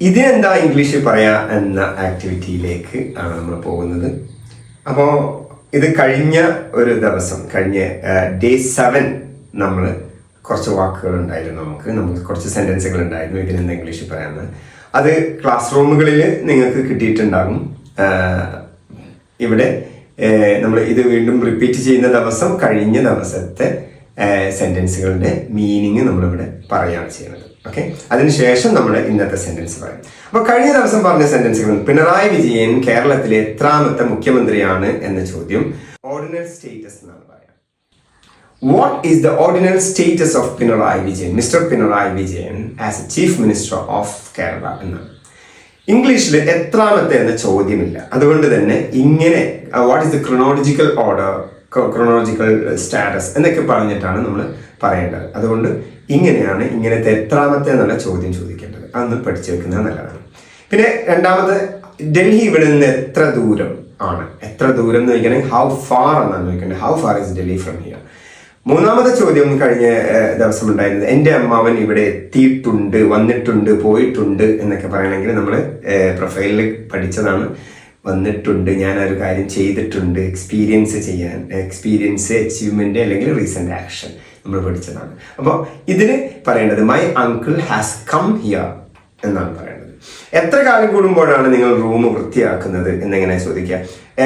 ഇതിനെന്താ ഇംഗ്ലീഷിൽ പറയാ എന്ന ആക്ടിവിറ്റിയിലേക്ക് ആണ് നമ്മൾ പോകുന്നത്. അപ്പോൾ ഇത് കഴിഞ്ഞ ഒരു ദിവസം കഴിഞ്ഞ ഡേ സെവൻ നമ്മൾ കുറച്ച് വാക്കുകൾ ഉണ്ടായിരുന്നു നമുക്ക്. നമുക്ക് കുറച്ച് സെന്റൻസുകൾ ഉണ്ടായിരുന്നു ഇതിനെന്താ ഇംഗ്ലീഷിൽ പറയാമെന്ന് അത് ക്ലാസ് റൂമുകളിൽ നിങ്ങൾക്ക് കിട്ടിയിട്ടുണ്ടാകും. ഇവിടെ നമ്മൾ ഇത് വീണ്ടും റിപ്പീറ്റ് ചെയ്യുന്ന ദിവസം കഴിഞ്ഞ ദിവസത്തെ സെന്റൻസുകളുടെ മീനിങ് നമ്മളിവിടെ പറയുകയാണ് ചെയ്യുന്നത്. ഓക്കെ അതിനുശേഷം നമ്മൾ ഇന്നത്തെ സെന്റൻസ് പറയും. അപ്പോൾ കഴിഞ്ഞ ദിവസം പറഞ്ഞ സെന്റൻസുകൾ പിണറായി വിജയൻ കേരളത്തിലെ എത്രാമത്തെ മുഖ്യമന്ത്രിയാണ് എന്ന ചോദ്യം ഓർഡിനൽ സ്റ്റേറ്റസ് എന്നാണ് പറയാം. What is the ordinal status of Pinarayi Vijayan mister Pinarayi Vijayan as a chief minister of Kerala എന്നാണ്. ഇംഗ്ലീഷിൽ എത്രാമത്തെ എന്ന ചോദ്യമില്ല. അതുകൊണ്ട് തന്നെ ഇങ്ങനെ what is the chronological order chronological status എന്നൊക്കെ പറഞ്ഞിട്ടാണ് നമ്മൾ പറയേണ്ടത്. അതുകൊണ്ട് ഇങ്ങനെയാണ് ഇങ്ങനത്തെ എത്രാമത്തെ എന്നുള്ള ചോദ്യം ചോദിക്കേണ്ടത്. അതൊന്ന് പഠിച്ചു വെക്കുന്നത് നല്ലതാണ്. പിന്നെ രണ്ടാമത് ഡൽഹി ഇവിടെ നിന്ന് എത്ര ദൂരം ആണ്? എത്ര ദൂരം എന്ന് ചോദിക്കണമെങ്കിൽ ഹൗ ഫാർ എന്നാണ് ചോദിക്കേണ്ടത്. How far is Delhi from here മൂന്നാമത്തെ ചോദ്യം കഴിഞ്ഞ ദിവസം ഉണ്ടായിരുന്നത് എന്റെ അമ്മാവൻ ഇവിടെ എത്തിയിട്ടുണ്ട് വന്നിട്ടുണ്ട് പോയിട്ടുണ്ട് എന്നൊക്കെ പറയണമെങ്കിൽ നമ്മൾ പ്രൊഫൈലിൽ പഠിച്ചതാണ്. വന്നിട്ടുണ്ട് ഞാൻ ഒരു കാര്യം ചെയ്തിട്ടുണ്ട് എക്സ്പീരിയൻസ് ചെയ്യാൻ എക്സ്പീരിയൻസ് അച്ചീവ്മെന്റ് അല്ലെങ്കിൽ റീസെന്റ് ആക്ഷൻ നമ്മൾ പഠിച്ചതാണ്. അപ്പോൾ ഇതിന് പറയേണ്ടത് my uncle has come here എന്നാണ് പറയേണ്ടത്. എത്ര കാലം കൂടുമ്പോഴാണ് നിങ്ങൾ റൂം വൃത്തിയാക്കുന്നത് എന്നെങ്ങനെ ചോദിക്കുക?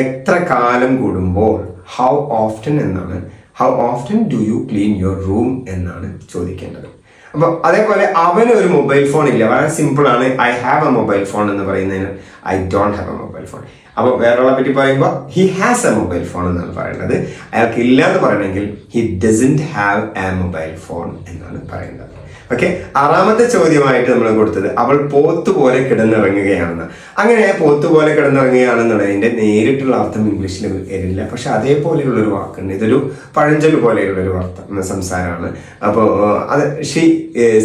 എത്ര കാലം കൂടുമ്പോൾ? ഹൗ ഓഫ്റ്റൻ എന്നാണ്. How often do you clean your room എന്നാണ് ചോദിക്കേണ്ടത്. അപ്പൊ അതേപോലെ അവന് ഒരു മൊബൈൽ ഫോൺ ഇല്ല. വളരെ സിമ്പിൾ ആണ്. I have a mobile phone എന്ന് പറയുന്നതിന് I don't have a mobile phone അപ്പോൾ വേറൊരാളെ പറ്റി പറയുമ്പോൾ he has a mobile phone എന്നാണ് പറയുന്നത്. അയാൾക്ക് ഇല്ല എന്ന് പറയണമെങ്കിൽ he doesn't have a mobile phone എന്നാണ് പറയുന്നത്. ഓക്കെ ആറാമത്തെ ചോദ്യമായിട്ട് നമ്മൾ കൊടുത്തത് അവൾ പോത്ത് പോലെ കിടന്നിറങ്ങുകയാണെന്ന്. അങ്ങനെ പോത്ത് പോലെ കിടന്നിറങ്ങുകയാണെന്നുള്ളതിന്റെ നേരിട്ടുള്ള അർത്ഥം ഇംഗ്ലീഷിൽ വരില്ല. പക്ഷെ അതേപോലെയുള്ള ഒരു വാക്കുണ്ട്. ഇതൊരു പഴഞ്ചൊൽ പോലെയുള്ള ഒരു അർത്ഥം സംസാരമാണ്. അപ്പോൾ അത് she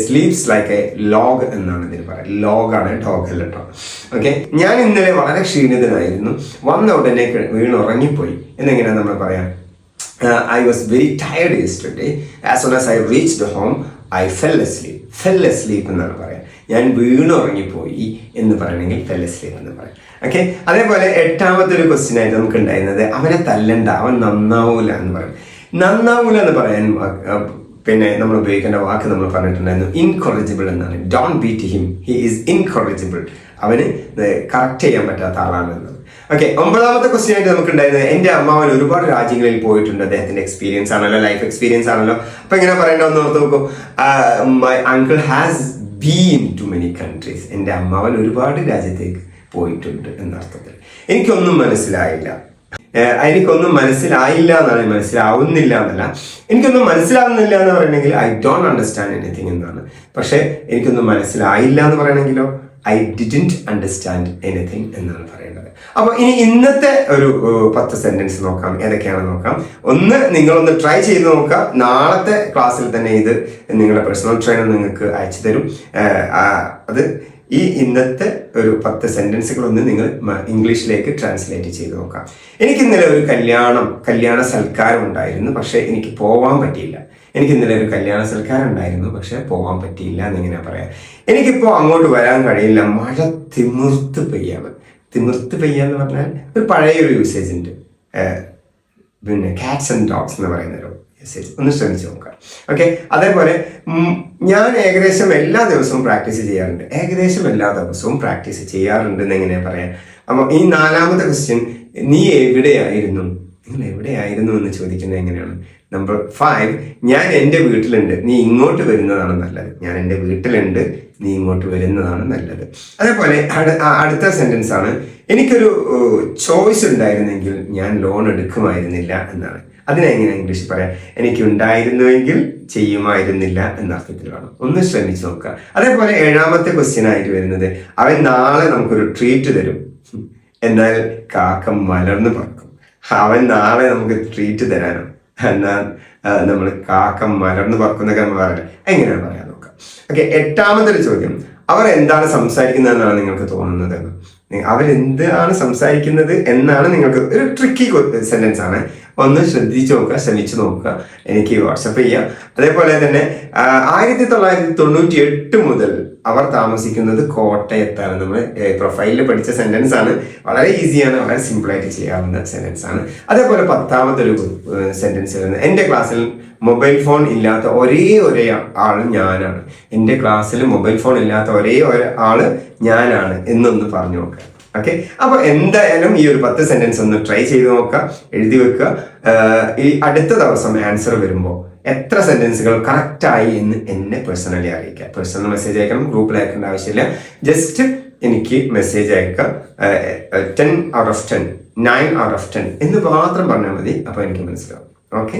sleeps like a log എന്നാണ് ഇതിന് പറയുക ലോഗാണ് ഡോഗ് അല്ല കേട്ടോ ഓക്കെ ഞാൻ ഇന്നലെ വളരെ ക്ഷീണിതനായിരുന്നു. വന്ന ഉടനെ വീണുറങ്ങിപ്പോയി. എന്നെങ്ങനെയാണ് നമ്മൾ പറയാം I was very tired yesterday as soon as I I reached home, fell fell fell asleep എന്നാണ് പറയാം ഞാൻ വീണുറങ്ങിപ്പോയി എന്ന് പറയണമെങ്കിൽ ഫെൽ asleep എന്ന് പറയാം. ഓക്കെ അതേപോലെ എട്ടാമത്തെ ഒരു ക്വസ്റ്റ്യൻ ആയിട്ട് നമുക്ക് ഉണ്ടായിരുന്നത് അവനെ തല്ലണ്ട അവൻ നന്നാവൂല എന്ന് പറയും. നന്നാവൂല എന്ന് പറയാൻ പിന്നെ നമ്മൾ ഉപയോഗിക്കേണ്ട വാക്ക് നമ്മൾ പറഞ്ഞിട്ടുണ്ടായിരുന്നു ഇൻകൊറജിബിൾ എന്നാണ്. Don't beat him he is incorrigible അവന് കറക്റ്റ് ചെയ്യാൻ പറ്റാത്ത ആളാണെന്നത് ഓക്കെ ഒമ്പതാമത്തെ ക്വസ്റ്റ്യൻ ആയിട്ട് നമുക്ക് ഉണ്ടായിരുന്നത് എന്റെ അമ്മാവൻ ഒരുപാട് രാജ്യങ്ങളിൽ പോയിട്ടുണ്ട് അദ്ദേഹത്തിന്റെ എക്സ്പീരിയൻസ് ആണല്ലോ ലൈഫ് എക്സ്പീരിയൻസ് ആണല്ലോ. അപ്പൊ എങ്ങനെ പറയേണ്ടതെന്ന് ഓർത്ത് നോക്കൂ. My uncle has been to many countries എന്റെ അമ്മാവൻ ഒരുപാട് രാജ്യത്തേക്ക് പോയിട്ടുണ്ട് എന്നർത്ഥത്തിൽ. എനിക്കൊന്നും മനസ്സിലായില്ല. എനിക്കൊന്നും മനസ്സിലായില്ല എന്നാണ് മനസ്സിലാവുന്നില്ല എന്നല്ല. എനിക്കൊന്നും മനസ്സിലാവുന്നില്ല എന്ന് പറയണമെങ്കിൽ ഐ ഡോണ്ട് അണ്ടർസ്റ്റാൻഡ് എനിത്തിങ് എന്നാണ്. പക്ഷേ എനിക്കൊന്നും മനസ്സിലായില്ല എന്ന് പറയണമെങ്കിലോ? ഐ ഡിഡന്റ് അണ്ടർസ്റ്റാൻഡ് എനിത്തിങ് എന്നാണ് പറയേണ്ടത്. അപ്പൊ ഇനി ഇന്നത്തെ ഒരു പത്ത് സെന്റൻസ് നോക്കാം. ഏതൊക്കെയാണെന്ന് നോക്കാം? ഒന്ന് നിങ്ങളൊന്ന് ട്രൈ ചെയ്ത് നോക്കുക. നാളത്തെ ക്ലാസ്സിൽ തന്നെ ഇത് നിങ്ങളുടെ പേഴ്സണൽ ട്രെയിനർ നിങ്ങൾക്ക് അയച്ചു തരും. അത് ഈ ഇന്നത്തെ ഒരു പത്ത് സെന്റൻസുകൾ ഒന്ന് നിങ്ങൾ ഇംഗ്ലീഷിലേക്ക് ട്രാൻസ്ലേറ്റ് ചെയ്ത് നോക്കാം. എനിക്ക് ഇന്നലെ ഒരു കല്യാണം കല്യാണ സൽക്കാരം ഉണ്ടായിരുന്നു. പക്ഷെ എനിക്ക് പോവാൻ പറ്റിയില്ല. എനിക്ക് ഇന്നലെ ഒരു കല്യാണ സൽക്കാരം ഉണ്ടായിരുന്നു പക്ഷെ പോകാൻ പറ്റിയില്ല എന്നിങ്ങനെ പറയാം. എനിക്കിപ്പോൾ അങ്ങോട്ട് വരാൻ കഴിയില്ല. മഴ തിമിർത്ത് പെയ്യാണ് തിമിർത്ത് പെയ്യാന്ന് പറഞ്ഞാൽ ഒരു പഴയ ഒരു യൂസേജ് ഉണ്ട് പിന്നെ കാറ്റ്സ് ആൻഡ് ഡോഗ്സ് എന്ന് പറയുന്ന ഒരു യൂസേജ് ഒന്ന് ശ്രമിച്ചു നോക്കാം. ഓക്കെ അതേപോലെ ഞാൻ ഏകദേശം എല്ലാ ദിവസവും പ്രാക്ടീസ് ചെയ്യാറുണ്ട്. ഏകദേശം എല്ലാ ദിവസവും പ്രാക്ടീസ് ചെയ്യാറുണ്ട് എന്ന് എങ്ങനെയാ പറയാം. അപ്പൊ ഈ നാലാമത്തെ ക്വസ്റ്റ്യൻ നീ എവിടെയായിരുന്നു? നിങ്ങൾ എവിടെയായിരുന്നു എന്ന് ചോദിക്കുന്നത് എങ്ങനെയാണ്? നമ്പർ ഫൈവ് ഞാൻ എന്റെ വീട്ടിലുണ്ട്. നീ ഇങ്ങോട്ട് വരുന്നതാണ് നല്ലത്. ഞാൻ എന്റെ വീട്ടിലുണ്ട്. നീ ഇങ്ങോട്ട് വരുന്നതാണ് നല്ലത്. അതേപോലെ അടുത്ത സെന്റൻസ് ആണ്. എനിക്കൊരു ചോയ്സ് ഉണ്ടായിരുന്നെങ്കിൽ ഞാൻ ലോൺ എടുക്കുമായിരുന്നില്ല എന്നാണ്. അതിനെങ്ങനെ ഇംഗ്ലീഷ് പറയാം? എനിക്ക് ഉണ്ടായിരുന്നുവെങ്കിൽ ചെയ്യുമായിരുന്നില്ല എന്ന അർത്ഥത്തിൽ വേണം. ഒന്ന് ശ്രമിച്ചു നോക്കുക. അതേപോലെ ഏഴാമത്തെ ക്വസ്റ്റ്യൻ ആയിട്ട് വരുന്നത് അവൻ നാളെ നമുക്കൊരു ട്രീറ്റ് തരും. എന്നാൽ കാക്ക മലർന്നു പറക്കും. അവൻ നാളെ നമുക്ക് ട്രീറ്റ് തരാനോ എന്നാൽ നമ്മൾ കാക്ക മലർന്നു പറക്കുന്നൊക്കെ നമ്മൾ പറയാം. എങ്ങനെയാണ് പറയാൻ നോക്കാം ഓക്കെ എട്ടാമതൊരു ചോദ്യം. അവർ എന്താണ് സംസാരിക്കുന്നതെന്നാണ് നിങ്ങൾക്ക് തോന്നുന്നത്? അവരെന്താണ് സംസാരിക്കുന്നത് എന്നാണ് നിങ്ങൾക്ക് ഒരു ട്രിക്കി സെന്റൻസ് ആണ്. ഒന്ന് ശ്രദ്ധിച്ചു നോക്കുക ശ്രമിച്ചു നോക്കുക. എനിക്ക് വാട്സപ്പ് ചെയ്യാം. അതേപോലെ തന്നെ ആയിരത്തി തൊള്ളായിരത്തി തൊണ്ണൂറ്റി എട്ട് മുതൽ അവർ താമസിക്കുന്നത് കോട്ടയത്താണ്. നമ്മൾ പ്രൊഫൈലിൽ പഠിച്ച സെന്റൻസ് ആണ്. വളരെ ഈസിയാണ് വളരെ സിമ്പിൾ ആയിട്ട് ചെയ്യാവുന്ന സെന്റൻസ് ആണ്. അതേപോലെ പത്താമത്തെ ഒരു സെന്റൻസ് വരുന്നത് എന്റെ ക്ലാസ്സിൽ മൊബൈൽ ഫോൺ ഇല്ലാത്ത ഒരേ ഒരേ ആൾ ഞാനാണ്. എന്റെ ക്ലാസ്സിൽ മൊബൈൽ ഫോൺ ഇല്ലാത്ത ഒരേ ഒരു ആൾ ഞാനാണ് എന്നൊന്ന് പറഞ്ഞു നോക്കുക ഓക്കെ? അപ്പോൾ എന്തായാലും ഈ ഒരു പത്ത് സെന്റൻസ് ഒന്ന് ട്രൈ ചെയ്ത് നോക്കുക എഴുതി വെക്കുക. ഈ അടുത്ത ദിവസം ആൻസർ വരുമ്പോൾ എത്ര സെന്റൻസുകൾ കറക്റ്റ് ആയി എന്ന് എന്നെ പേഴ്സണലി അറിയിക്കുക പേഴ്സണൽ മെസ്സേജ് അയക്കണം ഗ്രൂപ്പിൽ അയക്കേണ്ട ആവശ്യമില്ല. ജസ്റ്റ് എനിക്ക് മെസ്സേജ് അയക്കുക ten out of ten nine out of ten എന്ന് മാത്രം പറഞ്ഞാൽ മതി. അപ്പോൾ എനിക്ക് മനസ്സിലാവും. ഓക്കെ